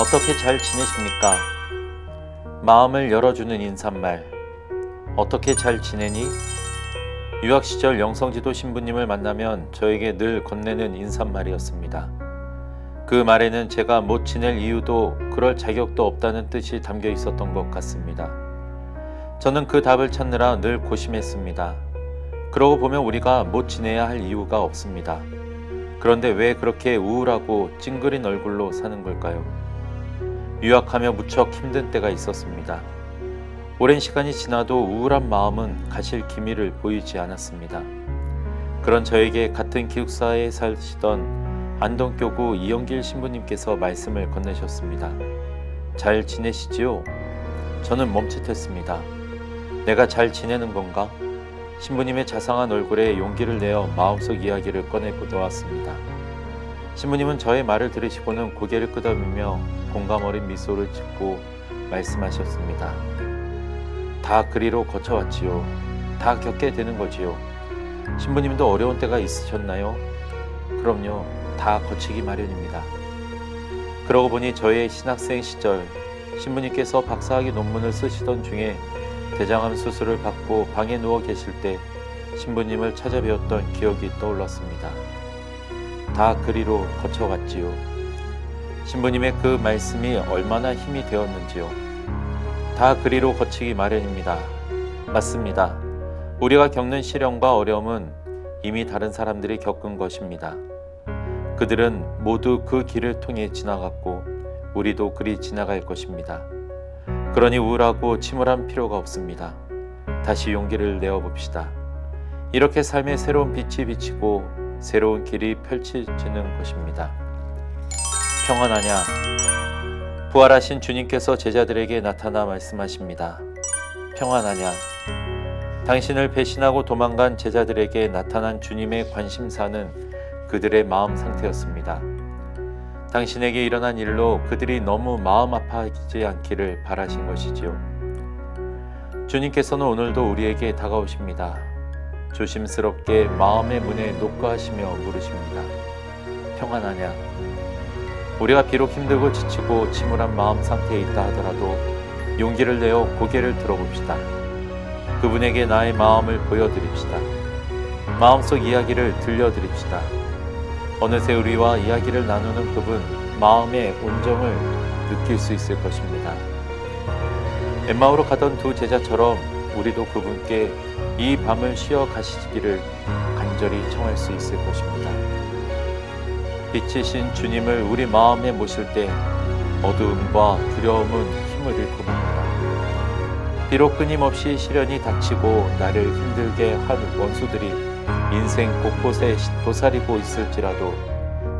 어떻게 잘 지내십니까? 마음을 열어주는 인사말. 어떻게 잘 지내니? 유학 시절 영성지도 신부님을 만나면 저에게 늘 건네는 인사말이었습니다. 그 말에는 제가 못 지낼 이유도 그럴 자격도 없다는 뜻이 담겨 있었던 것 같습니다. 저는 그 답을 찾느라 늘 고심했습니다. 그러고 보면 우리가 못 지내야 할 이유가 없습니다. 그런데 왜 그렇게 우울하고 찡그린 얼굴로 사는 걸까요? 유학하며 무척 힘든 때가 있었습니다. 오랜 시간이 지나도 우울한 마음은 가실 기미를 보이지 않았습니다. 그런 저에게 같은 기숙사에 사시던 안동교구 이영길 신부님께서 말씀을 건네셨습니다. 잘 지내시지요? 저는 멈칫했습니다. 내가 잘 지내는 건가? 신부님의 자상한 얼굴에 용기를 내어 마음속 이야기를 꺼내 보도왔습니다. 신부님은 저의 말을 들으시고는 고개를 끄덕이며 공감 어린 미소를 짓고 말씀하셨습니다. 다 그리로 거쳐왔지요. 다 겪게 되는 거지요. 신부님도 어려운 때가 있으셨나요? 그럼요. 다 거치기 마련입니다. 그러고 보니 저의 신학생 시절 신부님께서 박사학위 논문을 쓰시던 중에 대장암 수술을 받고 방에 누워 계실 때 신부님을 찾아뵈었던 기억이 떠올랐습니다. 다 그리로 거쳐갔지요. 신부님의 그 말씀이 얼마나 힘이 되었는지요. 다 그리로 거치기 마련입니다. 맞습니다. 우리가 겪는 시련과 어려움은 이미 다른 사람들이 겪은 것입니다. 그들은 모두 그 길을 통해 지나갔고 우리도 그리 지나갈 것입니다. 그러니 우울하고 침울한 필요가 없습니다. 다시 용기를 내어 봅시다. 이렇게 삶의 새로운 빛이 비치고 새로운 길이 펼쳐지는 것입니다. 평안하냐? 부활하신 주님께서 제자들에게 나타나 말씀하십니다. 평안하냐? 당신을 배신하고 도망간 제자들에게 나타난 주님의 관심사는 그들의 마음 상태였습니다. 당신에게 일어난 일로 그들이 너무 마음 아파하지 않기를 바라신 것이지요. 주님께서는 오늘도 우리에게 다가오십니다. 조심스럽게 마음의 문에 녹과하시며 물으십니다. 평안하냐? 우리가 비록 힘들고 지치고 침울한 마음 상태에 있다 하더라도 용기를 내어 고개를 들어봅시다. 그분에게 나의 마음을 보여드립시다. 마음속 이야기를 들려드립시다. 어느새 우리와 이야기를 나누는 그분 마음의 온정을 느낄 수 있을 것입니다. 엠마오로 가던 두 제자처럼 우리도 그분께 이 밤을 쉬어 가시기를 간절히 청할 수 있을 것입니다. 빛이신 주님을 우리 마음에 모실 때 어두움과 두려움은 힘을 잃고 봅니다. 비록 끊임없이 시련이 닥치고 나를 힘들게 한 원수들이 인생 곳곳에 도사리고 있을지라도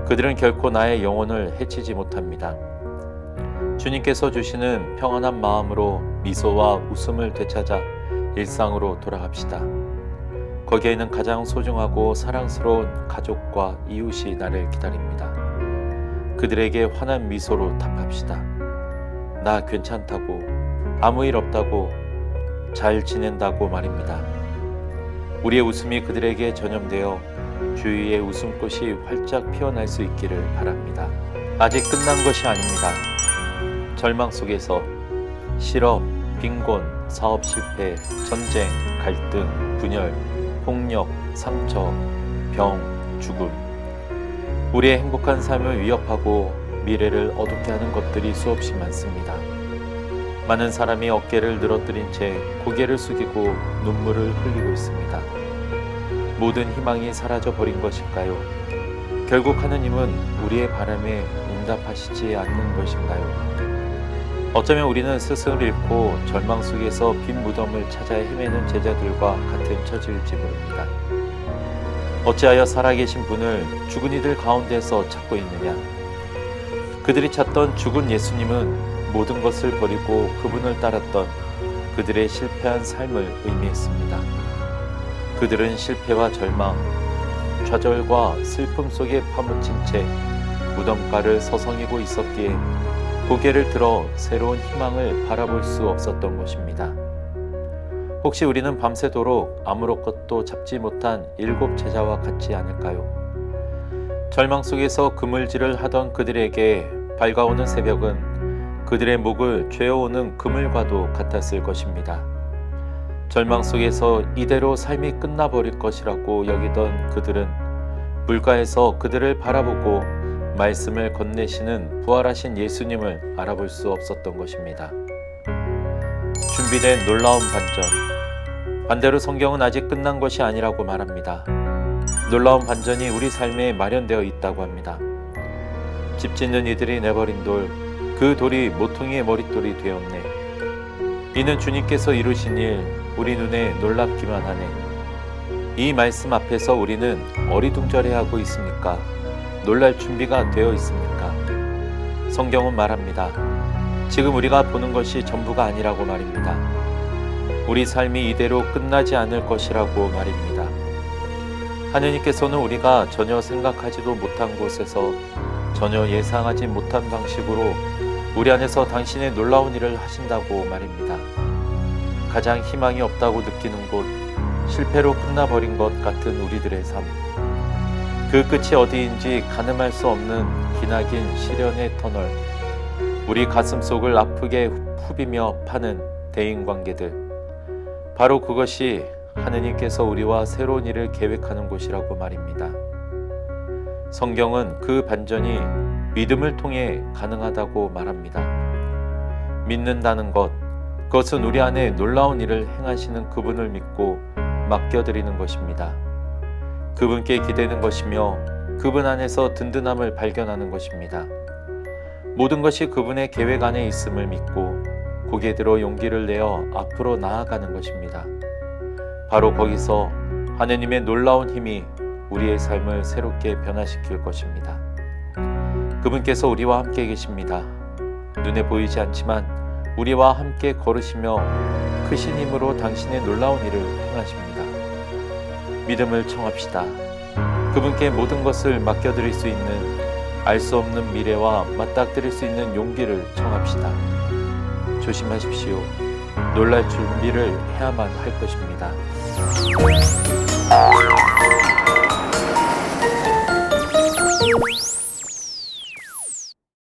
그들은 결코 나의 영혼을 해치지 못합니다. 주님께서 주시는 평안한 마음으로 미소와 웃음을 되찾아 일상으로 돌아갑시다. 거기에는 가장 소중하고 사랑스러운 가족과 이웃이 나를 기다립니다. 그들에게 환한 미소로 답합시다. 나 괜찮다고, 아무 일 없다고, 잘 지낸다고 말입니다. 우리의 웃음이 그들에게 전염되어 주위의 웃음꽃이 활짝 피어날 수 있기를 바랍니다. 아직 끝난 것이 아닙니다. 절망 속에서 실업, 빈곤, 사업 실패, 전쟁, 갈등, 분열, 폭력, 상처, 병, 죽음. 우리의 행복한 삶을 위협하고 미래를 어둡게 하는 것들이 수없이 많습니다. 많은 사람이 어깨를 늘어뜨린 채 고개를 숙이고 눈물을 흘리고 있습니다. 모든 희망이 사라져 버린 것일까요? 결국 하느님은 우리의 바람에 응답하시지 않는 것인가요? 어쩌면 우리는 스승을 잃고 절망 속에서 빈 무덤을 찾아 헤매는 제자들과 같은 처지일지 모릅니다. 어찌하여 살아계신 분을 죽은 이들 가운데서 찾고 있느냐? 그들이 찾던 죽은 예수님은 모든 것을 버리고 그분을 따랐던 그들의 실패한 삶을 의미했습니다. 그들은 실패와 절망, 좌절과 슬픔 속에 파묻힌 채 무덤가를 서성이고 있었기에 고개를 들어 새로운 희망을 바라볼 수 없었던 것입니다. 혹시 우리는 밤새도록 아무것도 잡지 못한 일곱 제자와 같지 않을까요? 절망 속에서 그물질을 하던 그들에게 밝아오는 새벽은 그들의 목을 죄어오는 그물과도 같았을 것입니다. 절망 속에서 이대로 삶이 끝나버릴 것이라고 여기던 그들은 물가에서 그들을 바라보고 말씀을 건네시는 부활하신 예수님을 알아볼 수 없었던 것입니다. 준비된 놀라운 반전. 반대로 성경은 아직 끝난 것이 아니라고 말합니다. 놀라운 반전이 우리 삶에 마련되어 있다고 합니다. 집 짓는 이들이 내버린 돌, 그 돌이 모퉁이의 머릿돌이 되었네. 이는 주님께서 이루신 일, 우리 눈에 놀랍기만 하네. 이 말씀 앞에서 우리는 어리둥절해하고 있습니까? 놀랄 준비가 되어 있습니까? 성경은 말합니다. 지금 우리가 보는 것이 전부가 아니라고 말입니다. 우리 삶이 이대로 끝나지 않을 것이라고 말입니다. 하느님께서는 우리가 전혀 생각하지도 못한 곳에서 전혀 예상하지 못한 방식으로 우리 안에서 당신의 놀라운 일을 하신다고 말입니다. 가장 희망이 없다고 느끼는 곳, 실패로 끝나버린 것 같은 우리들의 삶. 그 끝이 어디인지 가늠할 수 없는 기나긴 시련의 터널. 우리 가슴 속을 아프게 후비며 파는 대인 관계들. 바로 그것이 하느님께서 우리와 새로운 일을 계획하는 곳이라고 말입니다. 성경은 그 반전이 믿음을 통해 가능하다고 말합니다. 믿는다는 것, 그것은 우리 안에 놀라운 일을 행하시는 그분을 믿고 맡겨드리는 것입니다. 그분께 기대는 것이며 그분 안에서 든든함을 발견하는 것입니다. 모든 것이 그분의 계획 안에 있음을 믿고 고개 들어 용기를 내어 앞으로 나아가는 것입니다. 바로 거기서 하느님의 놀라운 힘이 우리의 삶을 새롭게 변화시킬 것입니다. 그분께서 우리와 함께 계십니다. 눈에 보이지 않지만 우리와 함께 걸으시며 크신 힘으로 당신의 놀라운 일을 행하십니다. 믿음을 청합시다. 그분께 모든 것을 맡겨드릴 수 있는 알 수 없는 미래와 맞닥뜨릴 수 있는 용기를 청합시다. 조심하십시오. 놀랄 준비를 해야만 할 것입니다.